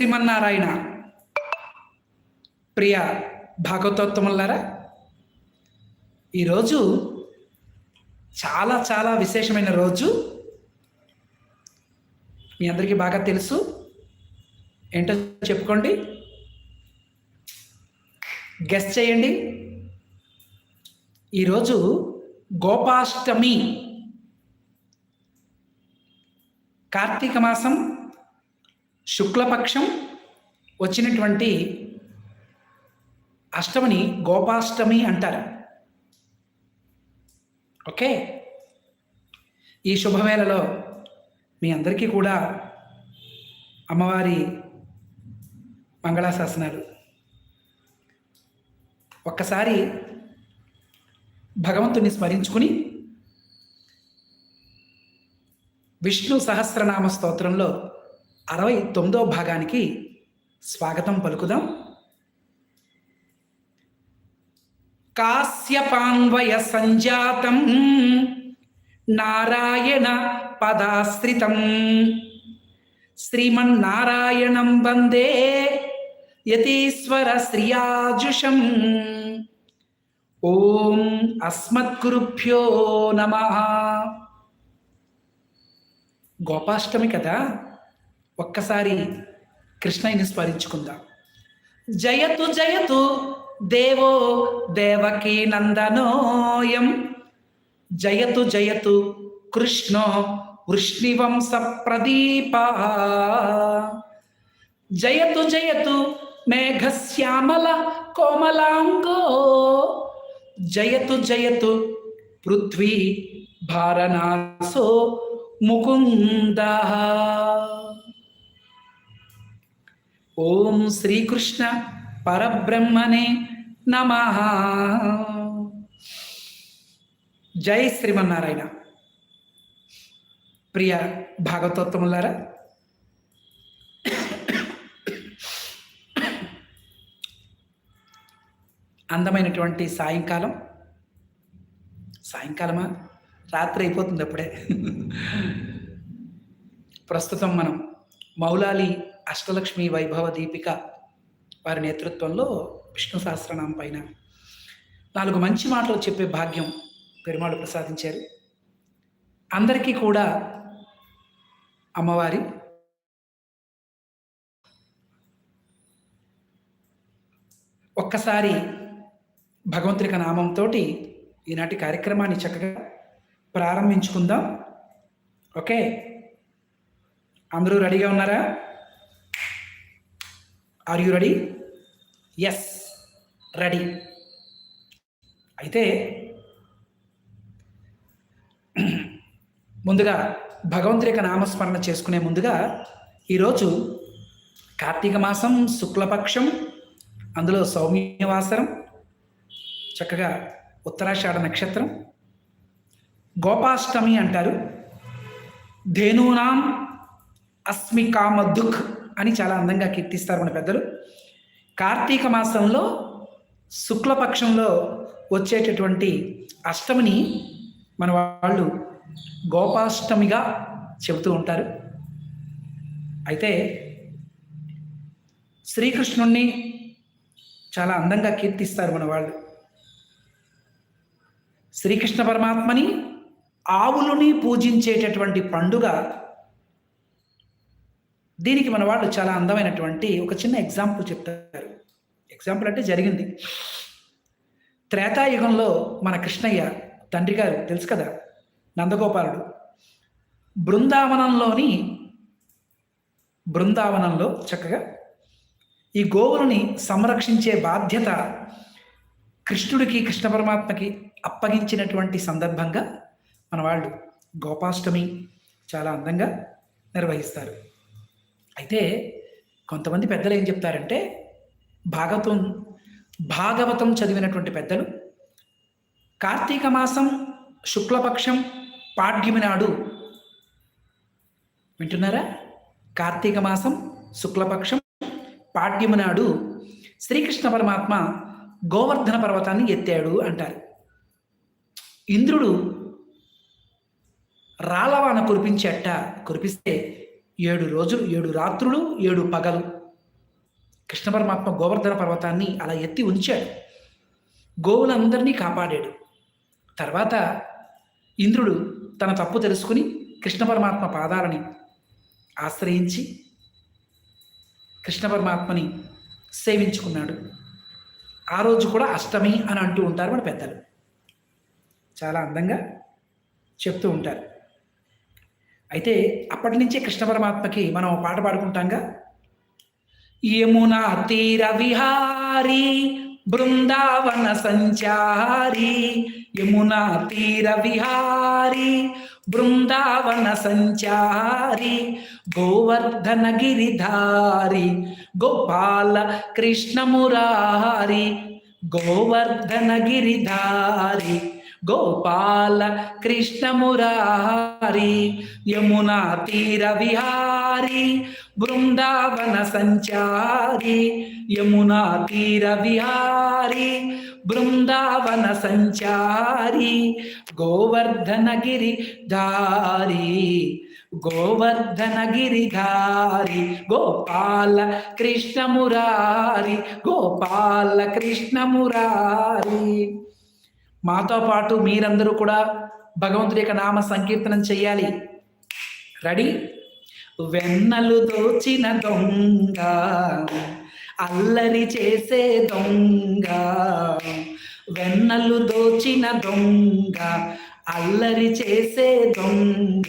శ్రీమన్నారాయణ. ప్రియ భాగవతోత్తములారా ఈరోజు చాలా చాలా విశేషమైన రోజు. మీ అందరికీ బాగా తెలుసు. ఏంటో చెప్పుకోండి. గెస్ట్ చేయండి. ఈరోజు గోపాష్టమి కార్తీక మాసం శుక్లపక్షం వచ్చినటువంటి అష్టమిని గోపాష్టమి అంటారు. ఓకే? ఈ శుభవేళలో మీ అందరికీ కూడా అమ్మవారి మంగళాశాసనాలు. ఒక్కసారి భగవంతుని స్మరించుకుని విష్ణు సహస్రనామ స్తోత్రంలో అరవై తొమ్మిదవ భాగానికి స్వాగతం పలుకుదాం. కాశ్యపాన్వయ సంజాతం నారాయణ పదాశ్రితం. శ్రీమన్నారాయణం వందే యతీశ్వర శ్రియాజుషం. ఓం అస్మద్గురుభ్యో నమ. గోపాష్టమి కదా? ఒక్కసారి కృష్ణయ్యని స్మరించుకుందాం. జయతు జయతు దేవో దేవకీ నందనోయం. జయతు జయతు కృష్ణో వృష్ణివంశ ప్రదీప. జయతు జయతు మేఘశ్యామల కోమలాంగో. జయతు జయతు పృథ్వీ భారనాసో ముకుందా. ఓం శ్రీకృష్ణ పరబ్రహ్మణే నమ. జై శ్రీమన్నారాయణ. ప్రియ భాగవతోత్తములారా అందమైనటువంటి సాయంకాలం. సాయంకాలమా? రాత్రి అయిపోతుంది అప్పుడే. ప్రస్తుతం మనం మౌలాలి అష్టలక్ష్మి వైభవ దీపిక వారి నేతృత్వంలో విష్ణు సహస్రనామం పైన నాలుగు మంచి మాటలు చెప్పే భాగ్యం పెరుమాళ్ళు ప్రసాదించారు. అందరికీ కూడా అమ్మవారి ఒక్కసారి భగవంతుడిక నామంతో ఈనాటి కార్యక్రమాన్ని చక్కగా ప్రారంభించుకుందాం. ఓకే? అందరూ రెడీగా ఉన్నారా? Are you ready yes ready అయితే ముందుగా భగవంతుడి యొక్క నామస్మరణ చేసుకునే ముందుగా ఈరోజు కార్తీక మాసం శుక్లపక్షం అందులో సౌమ్యవాసరం చక్కగా ఉత్తరాషాఢ నక్షత్రం గోపాష్టమి అంటారు. ధేనూనాం అస్మికామ దుఃఖ్ అని చాలా అందంగా కీర్తిస్తారు మన పెద్దలు. కార్తీక మాసంలో శుక్లపక్షంలో వచ్చేటటువంటి అష్టమిని మన వాళ్ళు గోపాష్టమిగా చెబుతూ ఉంటారు. అయితే శ్రీకృష్ణుణ్ణి చాలా అందంగా కీర్తిస్తారు మన వాళ్ళు. శ్రీకృష్ణ పరమాత్మని ఆవులని పూజించేటటువంటి పండుగ దీనికి మన వాళ్ళు చాలా అందమైనటువంటి ఒక చిన్న ఎగ్జాంపుల్ చెప్తారు. ఎగ్జాంపుల్ అంటే జరిగింది. త్రేతాయుగంలో మన కృష్ణయ్య తండ్రి గారు తెలుసు కదా? నందగోపాలుడు. బృందావనంలోని బృందావనంలో చక్కగా ఈ గోవులని సంరక్షించే బాధ్యత కృష్ణుడికి కృష్ణ పరమాత్మకి అప్పగించినటువంటి సందర్భంగా మన వాళ్ళు గోపాష్టమి చాలా అందంగా నిర్వహిస్తారు. అయితే కొంతమంది పెద్దలు ఏం చెప్తారంటే భాగవతం భాగవతం చదివినటువంటి పెద్దలు కార్తీక మాసం శుక్లపక్షం పాడ్యమి నాడు వింటున్నారా? కార్తీక మాసం శుక్లపక్షం పాడ్యమి నాడు శ్రీకృష్ణ పరమాత్మ గోవర్ధన పర్వతాన్ని ఎత్తాడు అంటారు. ఇంద్రుడు రాళ్ళవాన కురిపించేట కురిపిస్తే ఏడు రోజులు ఏడు రాత్రులు ఏడు పగలు. కృష్ణ పరమాత్మ గోవర్ధన పర్వతాన్ని అలా ఎత్తి ఉంచాడు. గోవులందరినీ కాపాడాడు. తర్వాత ఇంద్రుడు తన తప్పు తెలుసుకుని కృష్ణ పరమాత్మ పాదాలని ఆశ్రయించి కృష్ణ పరమాత్మని సేవించుకున్నాడు. ఆ రోజు కూడా అష్టమి అని అంటూ ఉంటారు మన పెద్దలు. చాలా అందంగా చెప్తూ ఉంటారు. అయితే అప్పటి నుంచే కృష్ణ పరమాత్మకి మనం పాట పాడుకుంటాంగా? యమునా తీర విహారీ బృందావన సంచారి యమునా తీర విహారీ బృందావన సంచారి గోవర్ధన గిరిధారి గోపాల కృష్ణమురారి గోవర్ధన గిరిధారి గోపాల కృష్ణమురారి యమునా తీర విహారి బృందావన సంచారి యమునా తీర విహారి బృందావన సంచారి గోవర్ధనగిరి ధారి గోవర్ధన గోపాల కృష్ణమురారి గోపాల కృష్ణమురారి. మాతో పాటు మీరందరూ కూడా భగవంతుడి యొక్క నామ సంకీర్తనం చేయాలి రెడీ వెన్నలు దోచిన దొంగ అల్లరి చేసే దొంగ వెన్నలు దోచిన దొంగ అల్లరి చేసే దొంగ.